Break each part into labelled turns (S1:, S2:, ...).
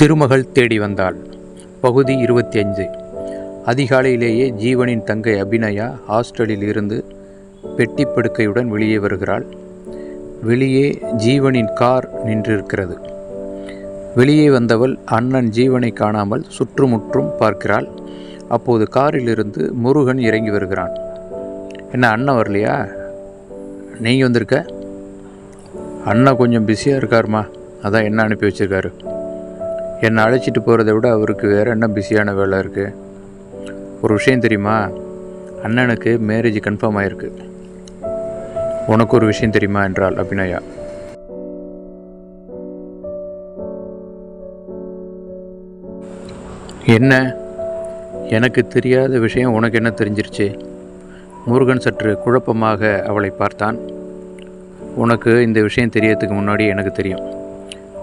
S1: திருமகள் தேடி வந்தாள். பகுதி இருபத்தி அஞ்சு அதிகாலையிலேயே ஜீவனின் தங்கை அபிநயா ஹாஸ்டலில் இருந்து பெட்டி படுக்கையுடன் வெளியே வருகிறாள். வெளியே ஜீவனின் கார் நின்றிருக்கிறது. வெளியே வந்தவள் அண்ணன் ஜீவனை காணாமல் சுற்றுமுற்றும் பார்க்கிறாள். அப்போது காரிலிருந்து முருகன் இறங்கி வருகிறான். என்ன அண்ணன் வரலையா? நீங்கள் வந்திருக்க? அண்ணன் கொஞ்சம் பிஸியாக இருக்காருமா. அதான் என்ன அனுப்பி வச்சுருக்காரு. என்னை அழைச்சிட்டு போகிறத விட அவருக்கு வேறு என்ன பிஸியான வேலை இருக்குது ஒரு விஷயம் தெரியுமா? அண்ணனுக்கு மேரேஜ் கன்ஃபார்ம் ஆயிருக்கு. உனக்கு ஒரு விஷயம் தெரியுமா என்றாள் அபிநயா. என்ன? எனக்கு தெரியாத விஷயம் உனக்கு என்ன தெரிஞ்சிருச்சு? முருகன் சற்று குழப்பமாக அவளை பார்த்தான். உனக்கு இந்த விஷயம் தெரியறதுக்கு முன்னாடி எனக்கு தெரியும்.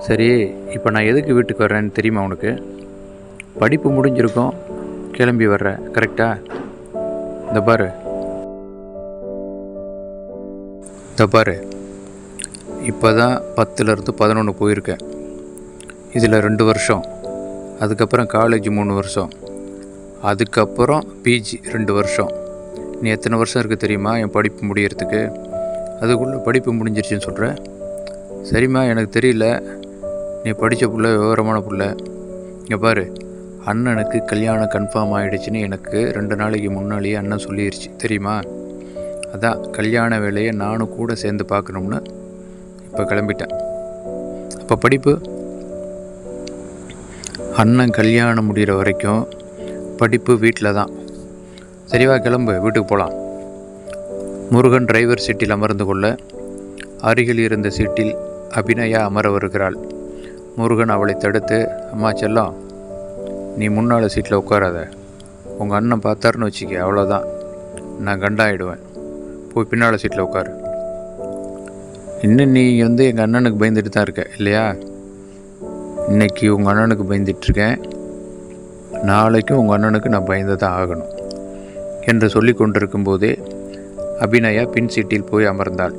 S1: சரி இப்போ நான் எதுக்கு வீட்டுக்கு வர்றேன்னு தெரியுமா உனக்கு? படிப்பு முடிஞ்சிருக்கும் கிளம்பி வர்ற கரெக்டா இந்த பாரு. இந்த பாரு. இப்போ தான் பத்துலேருந்து பதினொன்று போயிருக்கேன். இதில் ரெண்டு வருஷம். அதுக்கப்புறம் காலேஜ் மூணு வருஷம். அதுக்கப்புறம் பிஜி ரெண்டு வருஷம். நீ எத்தனை வருஷம் இருக்குது தெரியுமா என் படிப்பு முடியறதுக்கு? அதுக்குள்ளே படிப்பு முடிஞ்சிருச்சுன்னு சொல்கிற சரிம்மா எனக்கு தெரியல. நீ படித்த புள்ள விவரமான புள்ள. இங்கே பாரு அண்ணனுக்கு கல்யாணம் கன்ஃபார்ம் ஆகிடுச்சின்னு எனக்கு ரெண்டு நாளைக்கு முன்னாடியே அண்ணன் சொல்லிடுச்சு தெரியுமா? அதான் கல்யாண வேலையை நானும் கூட சேர்ந்து பார்க்கணும்னு இப்போ கிளம்பிட்டேன். அப்போ படிப்பு? அண்ணன் கல்யாணம் முடிகிற வரைக்கும் படிப்பு வீட்டில் தான். சரிவா கிளம்பு வீட்டுக்கு போகலாம் முருகன் டிரைவர் சீட்டில் அமர்ந்து கொள்ள அருகில் இருந்த சீட்டில் அபிநயா அமர வருகிறாள். முருகன் அவளை தடுத்து அம்மா செல்லம் நீ முன்னால் சீட்டில் உட்காராத. உங்கள் அண்ணன் பார்த்தாருன்னு வச்சுக்க அவ்வளோதான் நான் கண்டாயிடுவேன். போய் பின்னால் சீட்டில் உட்காரு. இன்னும் நீ வந்து எங்கள் அண்ணனுக்கு பயந்துட்டு தான் இருக்க இல்லையா? இன்னைக்கு உங்கள் அண்ணனுக்கு பயந்துட்டுருக்கேன் நாளைக்கும் உங்கள் அண்ணனுக்கு நான் பயந்து தான் ஆகணும். என்று சொல்லி கொண்டிருக்கும்போதே அபிநயா பின் சீட்டில் போய் அமர்ந்தாள்.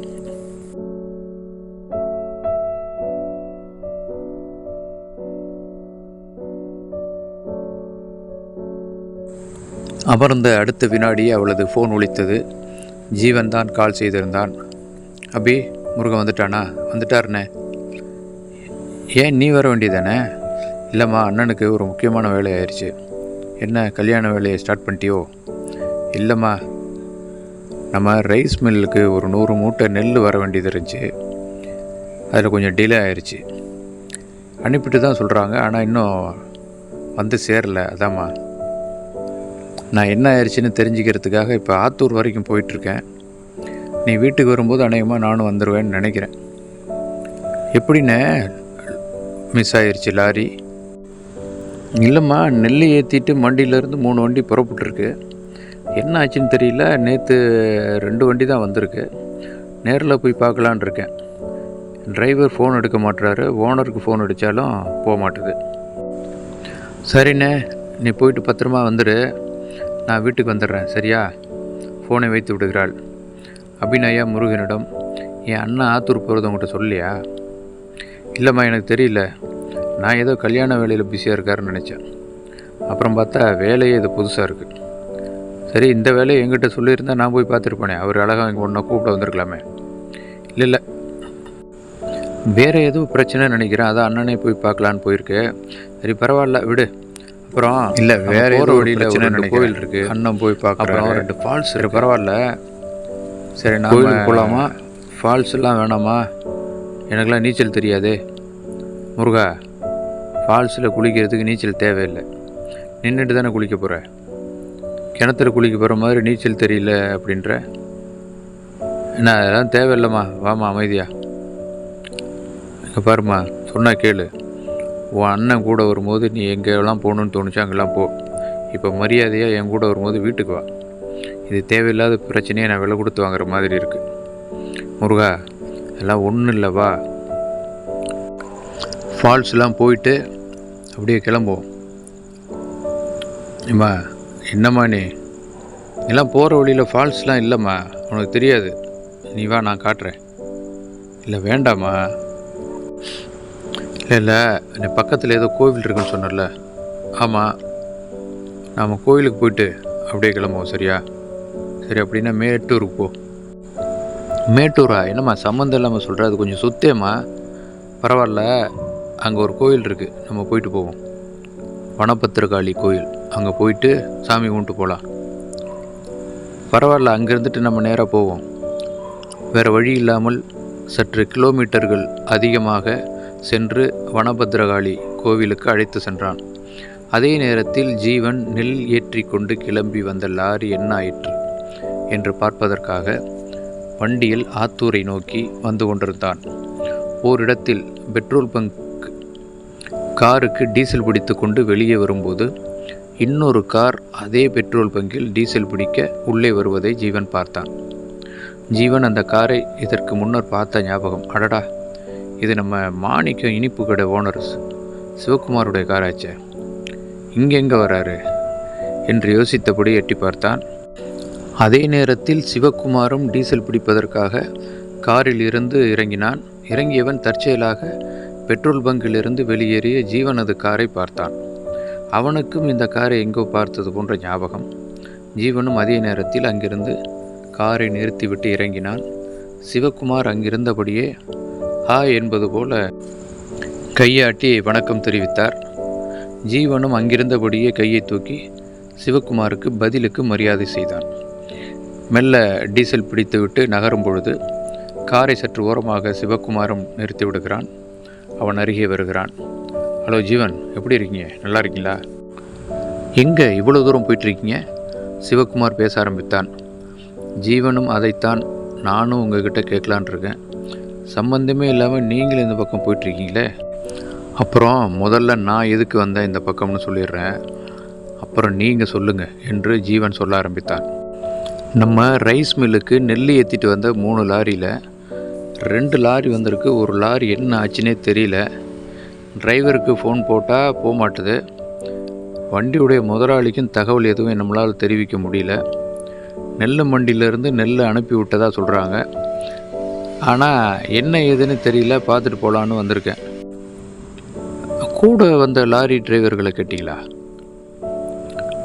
S1: அமர்ந்த அடுத்த வினாடி அவளது ஃபோன் ஒழித்தது ஜீவன் தான் கால் செய்திருந்தான். அபி முருகன் வந்துட்டானா? வந்துட்டாருண்ணே ஏன் நீ வர வேண்டியதானே? இல்லைம்மா அண்ணனுக்கு ஒரு முக்கியமான வேலை ஆயிடுச்சு என்ன கல்யாண வேலையை ஸ்டார்ட் பண்ணிட்டியோ? இல்லைம்மா நம்ம ரைஸ் மில்லுக்கு ஒரு நூறு மூட்டை நெல் வர வேண்டியது இருந்துச்சு. அதில் கொஞ்சம் டிலே ஆயிடுச்சு அனுப்பிட்டு தான் சொல்கிறாங்க ஆனால் இன்னும் வந்து சேரல. அதாம்மா. நான் என்ன ஆயிடுச்சுன்னு தெரிஞ்சுக்கிறதுக்காக இப்போ ஆத்தூர் வரைக்கும் போயிட்டுருக்கேன். நீ வீட்டுக்கு வரும்போது அநேகமாக நானும் வந்துடுவேன்னு நினைக்கிறேன். எப்படிண்ணே மிஸ் ஆயிடுச்சு லாரி. இல்லைம்மா நெல் ஏற்றிட்டு மண்டியிலேருந்து மூணு வண்டி புறப்பட்டுருக்கு. என்ன ஆச்சுன்னு தெரியல. நேற்று ரெண்டு வண்டி தான் வந்திருக்கு. நேரில் போய் பார்க்கலான் இருக்கேன். டிரைவர் ஃபோன் எடுக்க மாட்டுறாரு ஓனருக்கு ஃபோன் அடித்தாலும் போக மாட்டுது. சரிண்ணே நீ போயிட்டு பத்திரமா வந்துடு நான் வீட்டுக்கு வந்துடுறேன் சரியா? ஃபோனை வைத்து விடுகிறாள். அபிநயா முருகனிடம் என் அண்ணன் ஆத்தூர் போகிறது உங்கள்கிட்ட சொல்லியா இல்லைம்மா எனக்கு தெரியல. நான் ஏதோ கல்யாண வேலையில் பிஸியாக இருக்காருன்னு நினச்சேன். அப்புறம் பார்த்தா வேலையே இது புதுசாக இருக்குது சரி இந்த வேலையை எங்கிட்ட சொல்லியிருந்தா நான் போய் பார்த்துருப்பேனே. அவர் அழகாக இங்கே ஒன்றை கூப்பிட வந்திருக்கலாமே. இல்லை இல்லை. வேறு எதுவும் பிரச்சனை நினைக்கிறேன். அதான் அண்ணனே போய் பார்க்கலான்னு போயிருக்கு. சரி பரவாயில்ல விடு. அப்புறம் இல்லை வேற ஒரு வழியில் ஒரு கோவில் இருக்கு. அண்ணன் போய் பார்க்குறோம் ரெண்டு ஃபால்ஸ் இருக்கு. பரவாயில்ல. சரி நான் கோயிலுக்கு போகலாமா ஃபால்ஸ் எல்லாம் வேணாமா? எனக்கெல்லாம் நீச்சல் தெரியாதே. முருகா ஃபால்ஸில் குளிக்கிறதுக்கு நீச்சல் தேவையில்லை. நின்றுட்டு தானே குளிக்க போகிற கிணத்துல குளிக்க போகிற மாதிரி நீச்சல் தெரியல அப்படின்ற? என்ன அதெல்லாம் தேவையில்லைம்மா. வாம்மா அமைதியா. இங்கே பாரும்மா சொன்னா கேளு. உன் அண்ணன் கூட வரும்போது நீ எங்கெல்லாம் போகணுன்னு தோணுச்சோ அங்கெல்லாம் போ. இப்போ மரியாதையாக என் கூட வரும்போது வீட்டுக்கு வா. இது தேவையில்லாத பிரச்சனையை நான் விலை கொடுத்து வாங்குற மாதிரி இருக்குது முருகா எல்லாம் ஒன்றும் இல்லை வா. ஃபால்ஸ்லாம் போயிட்டு அப்படியே கிளம்புவோம். இம்மா என்னம்மா நீ? எல்லாம் போகிற வழியில் ஃபால்ஸ்லாம் இல்லைம்மா. உனக்கு தெரியாது. நீ வா நான் காட்டுறேன். இல்லை வேண்டாம்மா. இல்லை இல்லை நீ பக்கத்தில் ஏதோ கோவில் இருக்குன்னு சொன்னார்ல ஆமாம் நாம் கோவிலுக்கு போயிட்டு அப்படியே கிளம்புவோம் சரியா? சரி அப்படின்னா மேட்டூருக்கு போ. மேட்டூரா? என்னம்மா சம்மந்தம் இல்லாமல் சொல்கிற அது கொஞ்சம் சுத்தேம்மா. பரவாயில்ல அங்கே ஒரு கோயில் இருக்குது நம்ம போயிட்டு போவோம். வனபத்திரகாளி கோயில் அங்கே போயிட்டு சாமி கும்பிட்டு போகலாம் பரவாயில்ல அங்கே இருந்துட்டு நம்ம நேராக போவோம். வேறு வழி இல்லாமல் சற்று கிலோமீட்டர்கள் அதிகமாக சென்று வனபத்ரகாளி கோவிலுக்கு அழைத்து சென்றான். அதே நேரத்தில் ஜீவன் நெல் ஏற்றி கொண்டு கிளம்பி வந்த லாரி என்ன ஆயிற்று? என்று பார்ப்பதற்காக வண்டியில் ஆத்தூரை நோக்கி வந்து கொண்டிருந்தான். ஓரிடத்தில் பெட்ரோல் பங்க் காருக்கு டீசல் பிடித்து கொண்டு வெளியே வரும்போது இன்னொரு கார் அதே பெட்ரோல் பங்கில் டீசல் பிடிக்க உள்ளே வருவதை ஜீவன் பார்த்தான். ஜீவன் அந்த காரை இதற்கு முன்னர் பார்த்த ஞாபகம். அடடா! இது நம்ம மாணிக்கம் இனிப்பு கடை ஓனர் சிவகுமாருடைய காராச்சே. இங்கெங்கே வராரு? என்று யோசித்தபடி எட்டி பார்த்தான். அதே நேரத்தில் சிவகுமாரும் டீசல் பிடிப்பதற்காக காரில் இருந்து இறங்கினான். இறங்கியவன் தற்செயலாக பெட்ரோல் பங்கிலிருந்து வெளியேறிய ஜீவனது காரை பார்த்தான். அவனுக்கும் இந்த காரை எங்கோ பார்த்தது போன்ற ஞாபகம். ஜீவனும் அதே நேரத்தில் அங்கிருந்து காரை நிறுத்திவிட்டு இறங்கினான். சிவகுமார் அங்கிருந்தபடியே ஹாய் என்பது போல கையாட்டி வணக்கம் தெரிவித்தார். ஜீவனும் அங்கிருந்தபடியே கையை தூக்கி சிவகுமாருக்கு பதிலுக்கு மரியாதை செய்தான். மெல்ல டீசல் பிடித்துவிட்டு நகரும் பொழுது காரை சற்று ஓரமாக சிவகுமாரும் நிறுத்தி விடுகிறான். அவன் அருகே வருகிறான். ஹலோ ஜீவன் எப்படி இருக்கீங்க? நல்லா இருக்கீங்களா? எங்கே இவ்வளோ தூரம் போயிட்டுருக்கீங்க? சிவகுமார் பேச ஆரம்பித்தான். ஜீவனும் அதைத்தான் நானும் உங்ககிட்ட கேட்கலான் இருக்கேன். சம்பந்தமே இல்லாமல் நீங்களும் இந்த பக்கம் போயிட்டுருக்கீங்களே? அப்புறம் முதல்ல நான் எதுக்கு வந்தேன் இந்த பக்கம்னு சொல்லிடுறேன். அப்புறம் நீங்கள் சொல்லுங்கள் என்று ஜீவன் சொல்ல ஆரம்பித்தான். நம்ம ரைஸ் மில்லுக்கு நெல் ஏற்றிட்டு வந்த மூணு லாரியில் ரெண்டு லாரி வந்திருக்கு. ஒரு லாரி என்ன ஆச்சுன்னே தெரியல. டிரைவருக்கு ஃபோன் போட்டால் போக மாட்டுது வண்டியுடைய முதலாளிக்கும் தகவல் எதுவும் நம்மளால் தெரிவிக்க முடியல. நெல் மண்டியிலேருந்து நெல் அனுப்பி விட்டதாக சொல்கிறாங்க ஆனால் என்ன ஏதுன்னு தெரியல பார்த்துட்டு போகலான்னு வந்திருக்கேன். கூட வந்த லாரி டிரைவர்களை கேட்டிங்களா?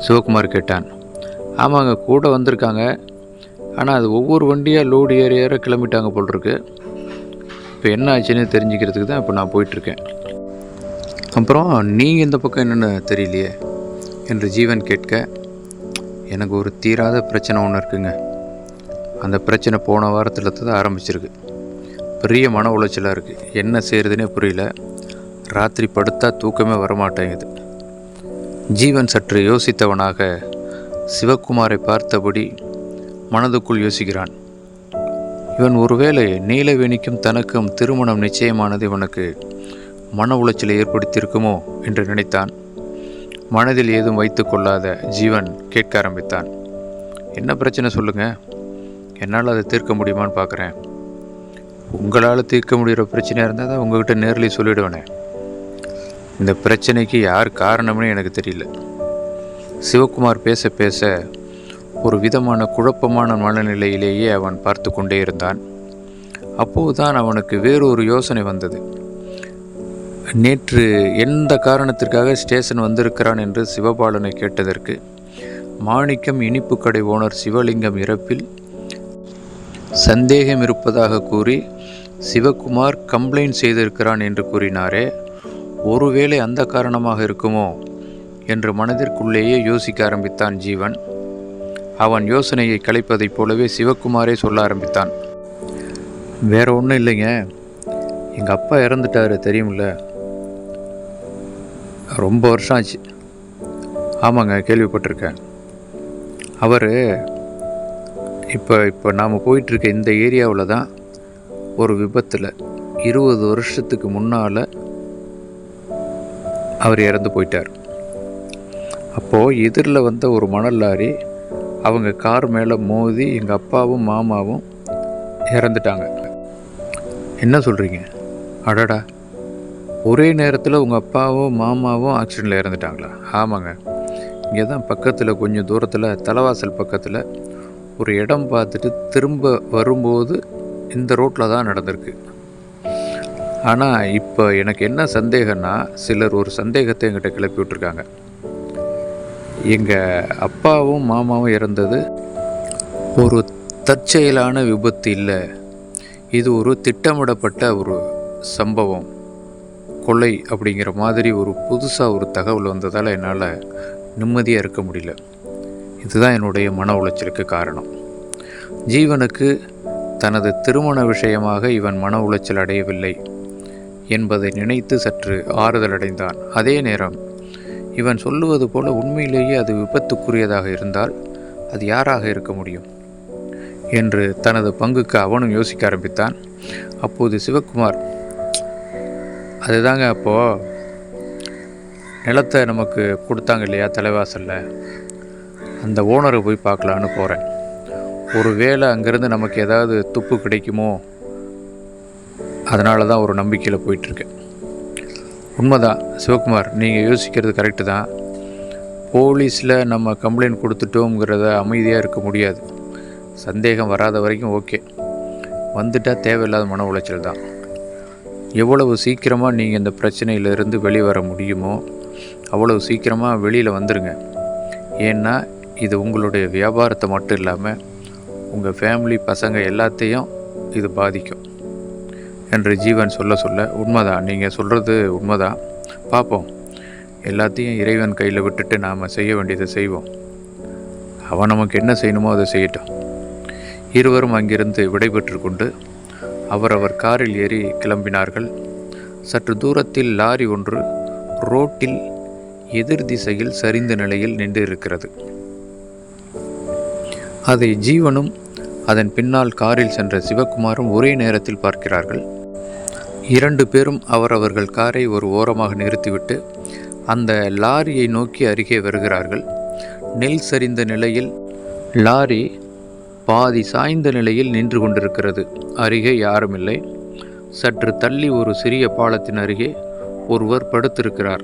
S1: சிவகுமார் கேட்டான். ஆமாங்க கூட வந்திருக்காங்க. ஆனால் அது ஒவ்வொரு வண்டியாக லோடு ஏற ஏற கிளம்பிட்டாங்க போல் இருக்கு இப்போ என்ன ஆச்சுன்னு தெரிஞ்சுக்கிறதுக்கு தான் இப்போ நான் போயிட்டுருக்கேன். அப்புறம் நீங்கள் இந்த பக்கம் என்னென்னு தெரியலையே? என்று ஜீவன் கேட்க எனக்கு ஒரு தீராத பிரச்சனை ஒன்று இருக்குங்க. அந்த பிரச்சனை போன வாரத்தில் தான் ஆரம்பிச்சிருக்கு. பெரிய மன உளைச்சலாக இருக்குது என்ன செய்கிறதுனே புரியல. ராத்திரி படுத்தா தூக்கமே வரமாட்டேங்குது. ஜீவன் சற்று யோசித்தவனாக சிவகுமாரை பார்த்தபடி மனதுக்குள் யோசிக்கிறான். இவன் ஒருவேளை நீலவேணிக்கும் தனக்கும் திருமணம் நிச்சயமானது இவனுக்கு மன உளைச்சலை ஏற்படுத்தியிருக்குமோ என்று நினைத்தான். மனதில் ஏதும் வைத்து கொள்ளாத ஜீவன் கேட்க ஆரம்பித்தான். என்ன பிரச்சனை சொல்லுங்கள் என்னால் அதை தீர்க்க முடியுமான்னு பார்க்குறேன். உங்களால் தீர்க்க முடிகிற பிரச்சனையாக இருந்தால் தான் உங்ககிட்ட நேர்லேயே சொல்லிவிடுவேனே இந்த பிரச்சனைக்கு யார் காரணம்னு எனக்கு தெரியல. சிவகுமார் பேச பேச ஒரு விதமான குழப்பமான மனநிலையிலேயே அவன் பார்த்து கொண்டே இருந்தான். அப்போதுதான் அவனுக்கு வேறொரு யோசனை வந்தது. நேற்று எந்த காரணத்திற்காக ஸ்டேஷன் வந்திருக்கிறான் என்று சிவபாலனை கேட்டதற்கு மாணிக்கம் இனிப்பு கடை ஓனர் சிவலிங்கம் இறப்பில் சந்தேகம் இருப்பதாக கூறி சிவகுமார் கம்ப்ளைண்ட் செய்திருக்கிறான் என்று கூறினாரே. ஒருவேளை அந்த காரணமாக இருக்குமோ என்று மனதிற்குள்ளேயே யோசிக்க ஆரம்பித்தான் ஜீவன். அவன் யோசனையை கலைப்பதைப் போலவே சிவகுமாரே சொல்ல ஆரம்பித்தான். வேற ஒன்றும் இல்லைங்க. எங்கள் அப்பா இறந்துட்டாரு தெரியுமில்ல? ரொம்ப வருஷம் ஆச்சு. ஆமாங்க கேள்விப்பட்டிருக்கேன். அவர் இப்போ இப்போ நாம் போயிட்டுருக்க இந்த ஏரியாவில் தான் ஒரு விபத்தில் இருபது வருஷத்துக்கு முன்னால் அவர் இறந்து போயிட்டார். அப்போது எதிரில் வந்த ஒரு மணல் லாரி அவங்க கார் மேலே மோதி எங்கள் அப்பாவும் மாமாவும் இறந்துட்டாங்க. என்ன சொல்கிறீங்க அடடா. ஒரே நேரத்தில் உங்கள் அப்பாவும் மாமாவும் ஆக்சிடெண்ட்டில் இறந்துட்டாங்களா? ஆமாங்க. இங்கே தான் பக்கத்தில் கொஞ்சம் தூரத்தில் தலைவாசல் பக்கத்தில் ஒரு இடம் பார்த்துட்டு திரும்ப வரும்போது இந்த ரோட்டில் தான் நடந்திருக்கு. ஆனால் இப்போ எனக்கு என்ன சந்தேகம்னா சிலர் ஒரு சந்தேகத்தை எங்கிட்ட கிளப்பி விட்ருக்காங்க எங்கள் அப்பாவும் மாமாவும் இறந்தது ஒரு தற்செயலான விபத்து இல்லை. இது ஒரு திட்டமிடப்பட்ட ஒரு சம்பவம். கொலை அப்படிங்கிற மாதிரி ஒரு புதுசாக ஒரு தகவல் வந்ததால் என்னால் நிம்மதியாக இருக்க முடியல. இதுதான் என்னுடைய மன உளைச்சலுக்கு காரணம். ஜீவனுக்கு தனது திருமண விஷயமாக இவன் மன உளைச்சல் அடையவில்லை என்பதை நினைத்து சற்று ஆறுதல் அடைந்தான் அதே நேரம் இவன் சொல்லுவது போல உண்மையிலேயே அது விபத்துக்குரியதாக இருந்தால் அது யாராக இருக்க முடியும்? என்று தனது பங்குக்கு அவனும் யோசிக்க ஆரம்பித்தான். அப்போது சிவக்குமார் அதுதாங்க அப்போது நிலத்தை நமக்கு கொடுத்தாங்க இல்லையா தலைவாசலில்? அந்த ஓனரை போய் பார்க்கலான்னு போகிறேன் ஒரு வேளை அங்கேருந்து நமக்கு ஏதாவது துப்பு கிடைக்குமோ? அதனால தான் ஒரு நம்பிக்கையில் போயிட்டுருக்கேன். உண்மைதான் சிவகுமார் நீங்கள் யோசிக்கிறது கரெக்டு தான். போலீஸில் நம்ம கம்ப்ளைண்ட் கொடுத்துட்டோங்கிறத அமைதியாக இருக்க முடியாது. சந்தேகம் வராத வரைக்கும் ஓகே. வந்துட்டால் தேவையில்லாத மன உளைச்சல் தான். எவ்வளவு சீக்கிரமாக நீங்கள் இந்த பிரச்சனையிலிருந்து வெளிவர முடியுமோ அவ்வளவு சீக்கிரமாக வெளியில் வந்துடுங்க ஏன்னா இது உங்களுடைய வியாபாரத்தை மட்டும் இல்லாமல் உங்கள் ஃபேமிலி பசங்க எல்லாத்தையும் இது பாதிக்கும். என்று ஜீவன் சொல்ல சொல்ல உண்மைதான் நீங்கள் சொல்கிறது உண்மைதான். பார்ப்போம் எல்லாத்தையும் இறைவன் கையில் விட்டுட்டு நாம் செய்ய வேண்டியதை செய்வோம். அவன் நமக்கு என்ன செய்யணுமோ அதை செய்யட்டும். இருவரும் அங்கிருந்து விடைபெற்று கொண்டு அவரவர் காரில் ஏறி கிளம்பினார்கள். சற்று தூரத்தில் லாரி ஒன்று ரோட்டில் எதிர் திசையில் சரிந்த நிலையில் நின்று இருக்கிறது. அதை ஜீவனும் அதன் பின்னால் காரில் சென்ற சிவகுமாரும் ஒரே நேரத்தில் பார்க்கிறார்கள். இரண்டு பேரும் அவரவர்கள் காரை ஒரு ஓரமாக நிறுத்திவிட்டு அந்த லாரியை நோக்கி அருகே வருகிறார்கள். நெல் சரிந்த நிலையில் லாரி பாதி சாய்ந்த நிலையில் நின்று கொண்டிருக்கிறது. அருகே யாரும் இல்லை சற்று தள்ளி ஒரு சிறிய பாலத்தின் அருகே ஒருவர் படுத்திருக்கிறார்.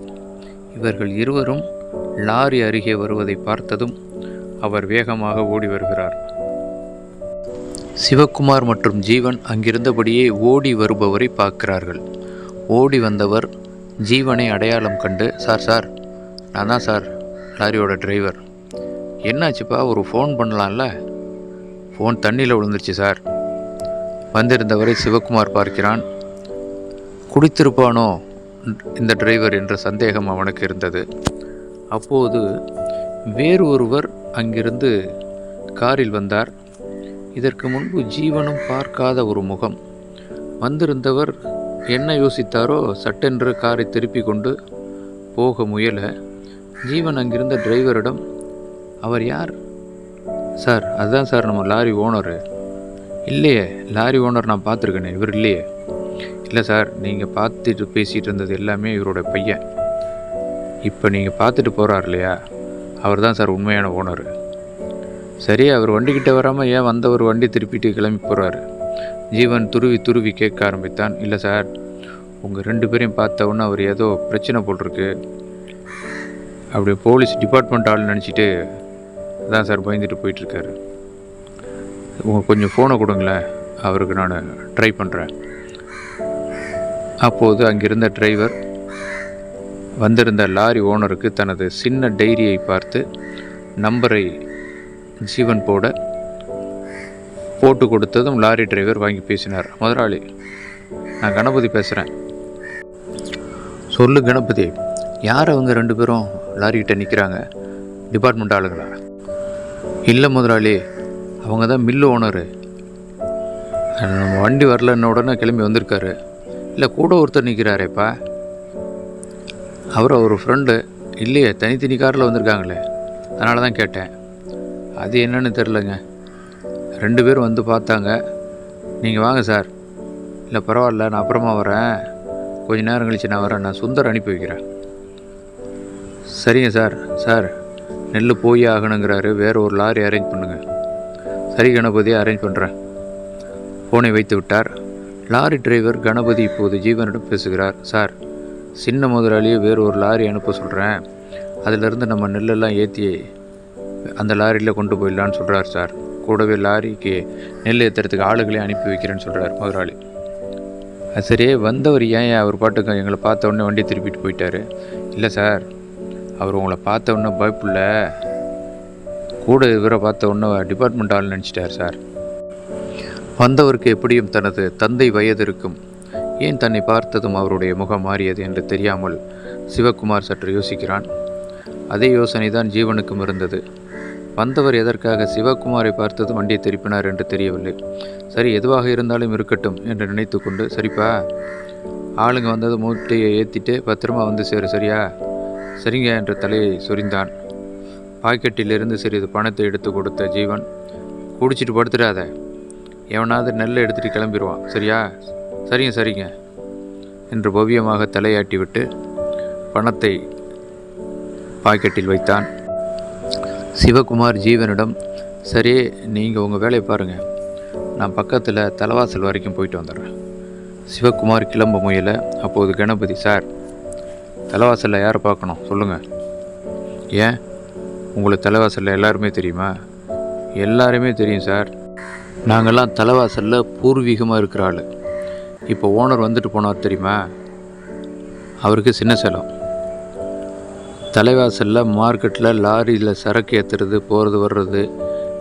S1: இவர்கள் இருவரும் லாரி அருகே வருவதை பார்த்ததும் அவர் வேகமாக ஓடி வருகிறார். சிவக்குமார் மற்றும் ஜீவன் அங்கிருந்தபடியே ஓடி வருபவரை பார்க்கிறார்கள். ஓடி வந்தவர் ஜீவனை அடையாளம் கண்டு சார் சார் நான் தான் சார் லாரியோட டிரைவர் என்னாச்சுப்பா ஒரு ஃபோன் பண்ணலாம்ல? ஃபோன் தண்ணியில் விழுந்துருச்சு சார். வந்திருந்தவரை சிவக்குமார் பார்க்கிறான். குடித்திருப்பானோ? இந்த டிரைவர் என்ற சந்தேகம் அவனுக்கு இருந்தது. அப்போது வேறு ஒருவர் அங்கிருந்து காரில் வந்தார். இதற்கு முன்பு ஜீவனும் பார்க்காத ஒரு முகம். வந்திருந்தவர் என்ன யோசித்தாரோ சட்டென்று காரை திருப்பி கொண்டு போக முயல. ஜீவன் அங்கிருந்த டிரைவரிடம் அவர் யார்? சார் அதுதான் சார் நம்ம லாரி ஓனரு. இல்லையே லாரி ஓனர் நான் பார்த்துருக்கேனே இவர் இல்லையே. இல்லை சார் நீங்கள் பார்த்துட்டு பேசிகிட்டு இருந்தது எல்லாமே இவரோட பையன். இப்போ நீங்கள் பார்த்துட்டு போகிறார் இல்லையா? அவர் தான் சார் உண்மையான ஓனர். சரி அவர் வண்டிக்கிட்ட வராமல் ஏன் வந்தவர் வண்டி திருப்பிட்டு கிளம்பி போகிறாரு ஜீவன் துருவி துருவி கேட்க ஆரம்பித்தான். இல்லை சார் உங்கள் ரெண்டு பேரையும் பார்த்தவொன்னே அவர் ஏதோ பிரச்சனை போட்டிருக்கு அப்படி போலீஸ் டிபார்ட்மெண்ட் ஆள் நினச்சிட்டு அதான் சார் பயந்துட்டு போயிட்டுருக்காரு. உங்கள் கொஞ்சம் ஃபோனை கொடுங்களேன். அவருக்கு நான் ட்ரை பண்ணுறேன் அப்போது அங்கிருந்த டிரைவர் வந்திருந்த லாரி ஓனருக்கு தனது சின்ன டைரியை பார்த்து நம்பரை ஜீவன் போட போட்டு கொடுத்ததும் லாரி டிரைவர் வாங்கி பேசினார். முதலாளி நான் கணபதி பேசுகிறேன் சொல்லு கணபதி யார் அவங்க ரெண்டு பேரும் லாரிக்கிட்ட நிற்கிறாங்க டிபார்ட்மெண்ட் ஆளுங்களா? இல்லை முதலாளி அவங்க தான் மில்லு ஓனரு. நம்ம வண்டி வரலன்ன உடனே கிளம்பி வந்திருக்காரு. இல்லை கூட ஒருத்தர் நிற்கிறாரேப்பா அவர் அவர் ஃப்ரெண்டு இல்லையே தனித்தனி காரில் வந்திருக்காங்களே. அதனால தான் கேட்டேன். அது என்னன்னு தெரிலங்க ரெண்டு பேரும் வந்து பார்த்தாங்க. நீங்கள் வாங்க சார் இல்லை பரவாயில்ல நான் அப்புறமா வரேன் கொஞ்ச நேரம் கழிச்சு நான் வரேன் நான் சுந்தர் அனுப்பி வைக்கிறேன். சரிங்க சார் சார் நெல் போய் ஆகணுங்கிறாரு. வேறு ஒரு லாரி அரேஞ்ச் பண்ணுங்கள் சரி கணபதி அரேஞ்ச் பண்ணுறேன் ஃபோனை வைத்து விட்டார். லாரி டிரைவர் கணபதி இப்போது ஜீவனிடம் பேசுகிறார். சார் சின்ன முதலாளியை வேறு ஒரு லாரி அனுப்ப சொல்கிறேன் அதிலிருந்து நம்ம நெல்லெல்லாம் ஏற்றி அந்த லாரியில் கொண்டு போயிடலான்னு சொல்கிறார் சார். கூடவே லாரிக்கு நெல் ஏற்றுறதுக்கு ஆளுகளையும் அனுப்பி வைக்கிறேன்னு சொல்கிறார் முதலாளி. அது சரி வந்தவர் ஏன் அவர் பாட்டுக்கு எங்களை பார்த்த உடனே வண்டி திருப்பிட்டு போயிட்டாரு? இல்லை சார் அவர் உங்களை பார்த்த உடனே பயப்புள்ள கூட இவரை பார்த்த உடனே டிபார்ட்மெண்ட் ஆள் நினச்சிட்டார் சார். வந்தவருக்கு எப்படியும் தனது தந்தை வயது இருக்கும். ஏன் தன்னை பார்த்ததும் அவருடைய முகம் மாறியது என்று தெரியாமல் சிவகுமார் சற்று யோசிக்கிறான். அதே யோசனை தான் ஜீவனுக்கும் இருந்தது. வந்தவர் எதற்காக சிவகுமாரை பார்த்தது வண்டியை திருப்பினார் என்று தெரியவில்லை. சரி எதுவாக இருந்தாலும் இருக்கட்டும் என்று நினைத்து கொண்டு சரிப்பா. ஆளுங்க வந்தது மூட்டையை ஏற்றிட்டு பத்திரமா வந்து சேரு சரியா? சரிங்க என்று தலையை சொரிந்தான். பாக்கெட்டிலிருந்து சிறிது பணத்தை எடுத்து கொடுத்த ஜீவன் குடிச்சிட்டு படுத்துடாத. எவனாவது நெல்லை எடுத்துகிட்டு கிளம்பிடுவான் சரியா? சரிங்க சரிங்க. என்று பவ்யமாக தலையாட்டிவிட்டு பணத்தை பாக்கெட்டில் வைத்தான். சிவகுமார் ஜீவனிடம் சரி நீங்கள் உங்கள் வேலையை பாருங்கள் நான் பக்கத்தில் தலைவாசல் வரைக்கும் போயிட்டு வந்துடுறேன். சிவகுமார் கிளம்ப முயல அப்போது கணபதி சார் தலைவாசலில் யாரை பார்க்கணும்? சொல்லுங்கள் ஏன்? உங்களுக்கு தலைவாசலில் எல்லாருமே தெரியுமா? எல்லாருமே தெரியும் சார். நாங்கள்லாம் தலைவாசலில் பூர்வீகமாக இருக்கிற ஆள். இப்போ ஓனர் வந்துட்டு போனார் தெரியுமா? அவருக்கு சின்ன சேலம் தலைவாசலில் மார்க்கெட்டில் லாரியில் சரக்கு ஏற்றுறது போகிறது வர்றது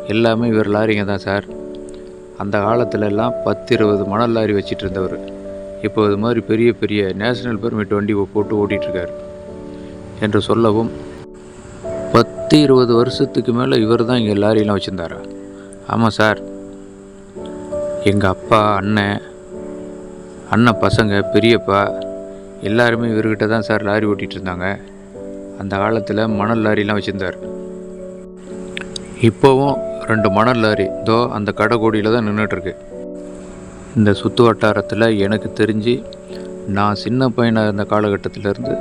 S1: எல்லாமே இவர் லாரிங்க தான் சார். அந்த காலத்துல எல்லாம் பத்து இருபது மணல் லாரி வச்சுட்டு இருந்தவர் இப்போ இது மாதிரி பெரிய பெரிய நேஷனல் பெர்மிட் வண்டி போட்டு ஓட்டிகிட்ருக்கார் என்று சொல்லவும் பத்து இருபது வருஷத்துக்கு மேலே இவர் தான் இங்கே லாரியெலாம் வச்சுருந்தாரா? ஆமாம் சார். எங்கள் அப்பா அண்ணன் அண்ணன் பசங்க பெரியப்பா எல்லாருமே இவர்கிட்ட தான் சார் லாரி ஓட்டிகிட்டு இருந்தாங்க. அந்த காலத்தில் மணல் லாரிலாம் வச்சுருந்தார். இப்போவும் ரெண்டு மணல் லாரி தோ அந்த கடைக்கோடியில் தான் நின்றுட்டுருக்கு இந்த சுற்று வட்டாரத்தில் எனக்கு தெரிஞ்சு நான் சின்ன பையனாக இருந்த காலகட்டத்திலேருந்து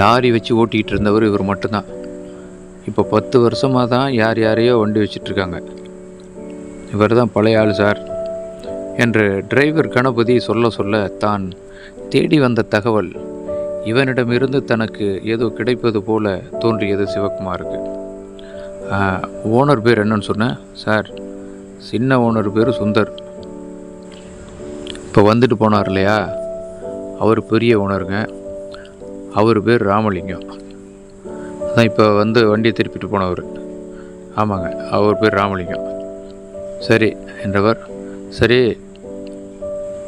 S1: லாரி வச்சு ஓட்டிகிட்டு இருந்தவர் இவர் மட்டும்தான். இப்போ பத்து வருஷமாக தான் யார் யாரையோ வண்டி வச்சிட்ருக்காங்க. இவர் தான் பழைய ஆள் சார். என்று டிரைவர் கணபதி சொல்ல சொல்ல தான் தேடி வந்த தகவல் இவனிடமிருந்து தனக்கு ஏதோ கிடைப்பது போல தோன்றியது சிவகுமாருக்கு. ஓனர் பேர் என்னன்னு சொன்னேன் சார் சின்ன ஓனர் பேர் சுந்தர். இப்போ வந்துட்டு போனார் இல்லையா? அவர் பெரிய ஓனருங்க. அவர் பேர் ராமலிங்கம். அதான் இப்போ வந்து வண்டியை திருப்பிட்டு போனவர். ஆமாங்க அவர் பேர் ராமலிங்கம். சரி என்றவர். சரி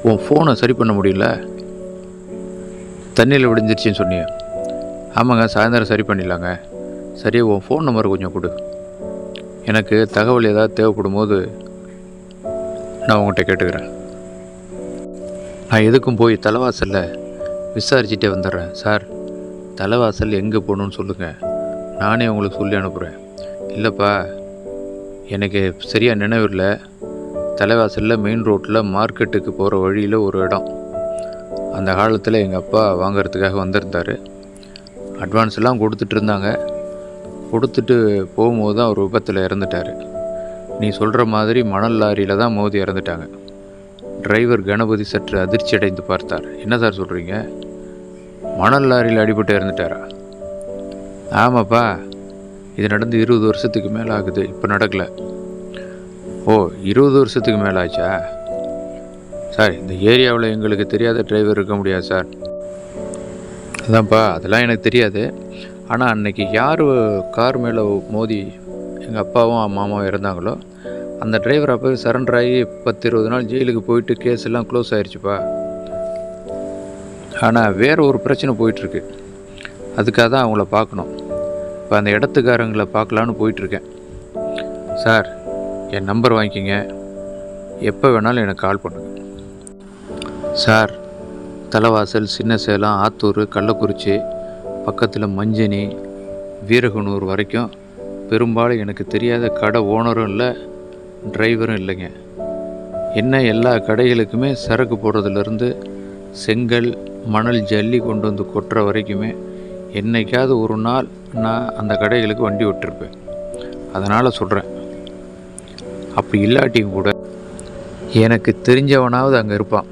S1: உன் ஃபோனை சரி பண்ண முடியல. தண்ணியில் விடிஞ்சிருச்சின்னு சொன்னியே. ஆமாங்க சாயந்தரம் சரி பண்ணிடலாங்க. சரி உன் ஃபோன் நம்பர் கொஞ்சம் கொடு. எனக்கு தகவல் ஏதாவது தேவைப்படும் போது நான் உங்கள்கிட்ட கேட்டுக்கிறேன். நான் எதுக்கும் போய் தலைவாசலில் விசாரிச்சுட்டே வந்துடுறேன். சார் தலைவாசல் எங்கே போகணுன்னு சொல்லுங்கள் நானே உங்களுக்கு சொல்லி அனுப்புகிறேன் இல்லைப்பா எனக்கு சரியாக நினைவு இல்லை. தலைவாசலில் மெயின் ரோட்டில் மார்க்கெட்டுக்கு போகிற வழியில் ஒரு இடம். அந்த காலத்தில் எங்கள் அப்பா வாங்கிறதுக்காக வந்திருந்தார். அட்வான்ஸ் எல்லாம் கொடுத்துட்டு இருந்தாங்க. கொடுத்துட்டு போகும்போது தான் அவர் விபத்தில் இறந்துட்டார். நீ சொல்கிற மாதிரி மணல் லாரியில் தான் மோதி இறந்துட்டாங்க. டிரைவர் கணபதி சற்று அதிர்ச்சி அடைந்து பார்த்தார். என்ன சார் சொல்கிறீங்க மணல் லாரியில் அடிபட்டு இறந்துட்டாரா? ஆமாப்பா. இது நடந்து இருபது வருஷத்துக்கு மேலே ஆகுது. இப்போ நடக்கலை. ஓ இருபது வருஷத்துக்கு மேலே ஆச்சா சார் இந்த ஏரியாவில் எங்களுக்கு தெரியாத டிரைவர் இருக்க முடியாது சார். அதான்ப்பா அதெல்லாம் எனக்கு தெரியாது. ஆனால் அன்னைக்கு யார் கார் மேலே மோதி எங்கள் அப்பாவும் மாமாவும் இறந்தாங்களோ அந்த டிரைவர் அப்போ சரண்டர் ஆகி பத்து இருபது நாள் ஜெயிலுக்கு போயிட்டு கேஸ் எல்லாம் க்ளோஸ் ஆயிடுச்சுப்பா ஆனால் வேறு ஒரு பிரச்சனை போயிட்டுருக்கு. அதுக்காக தான் அவங்கள பார்க்கணும். இப்போ அந்த இடத்துக்காரங்களை பார்க்கலான்னு போயிட்டுருக்கேன். சார் என் நம்பர் வாங்கிக்கிங்க. எப்போ வேணாலும் எனக்கு கால் பண்ணுங்கள் சார் தலைவாசல் சின்ன சேலம் ஆத்தூர் கள்ளக்குறிச்சி பக்கத்தில் மஞ்சனி வீரகனூர் வரைக்கும் பெரும்பாலும் எனக்கு தெரியாத கடை ஓனரும் இல்லை டிரைவரும் இல்லைங்க. என்ன எல்லா கடைகளுக்குமே சரக்கு போடுறதுலேருந்து செங்கல் மணல் ஜல்லி கொண்டு வந்து கொட்டுற வரைக்குமே என்னைக்காவது ஒரு நாள் நான் அந்த கடைகளுக்கு வண்டி விட்டுருப்பேன். அதனால் சொல்கிறேன் அப்படி இல்லாட்டியும் கூட எனக்கு தெரிஞ்சவனாவது அங்கே இருப்பான்.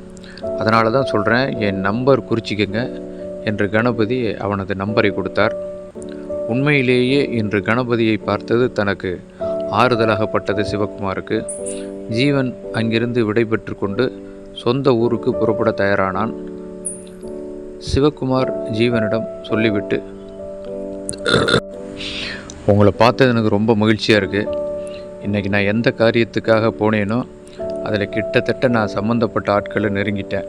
S1: அதனால தான் சொல்கிறேன் என் நம்பர் குறிச்சிக்கங்க என்று கணபதி அவனது நம்பரை கொடுத்தார். உண்மையிலேயே இன்று கணபதியை பார்த்தது தனக்கு ஆறுதலாகப்பட்டது சிவகுமாருக்கு. ஜீவன் அங்கிருந்து விடைபெற்று கொண்டு சொந்த ஊருக்கு புறப்பட தயாரானான். சிவகுமார் ஜீவனிடம் சொல்லிவிட்டு உங்களை பார்த்தது எனக்கு ரொம்ப மகிழ்ச்சியாக இருக்குது இன்றைக்கி நான் எந்த காரியத்துக்காக போனேனோ அதில் கிட்டத்தட்ட நான் சம்மந்தப்பட்ட ஆட்களை நெருங்கிட்டேன்.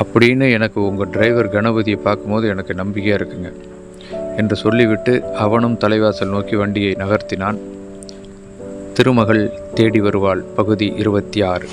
S1: அப்படின்னு எனக்கு உங்கள் டிரைவர் கணபதியை பார்க்கும்போது எனக்கு நம்பிக்கையாக இருக்குங்க. என்று சொல்லிவிட்டு அவனும் தலைவாசல் நோக்கி வண்டியை நகர்த்தினான். திருமகள் தேடி வருவாள் பகுதி இருபத்தி ஆறு.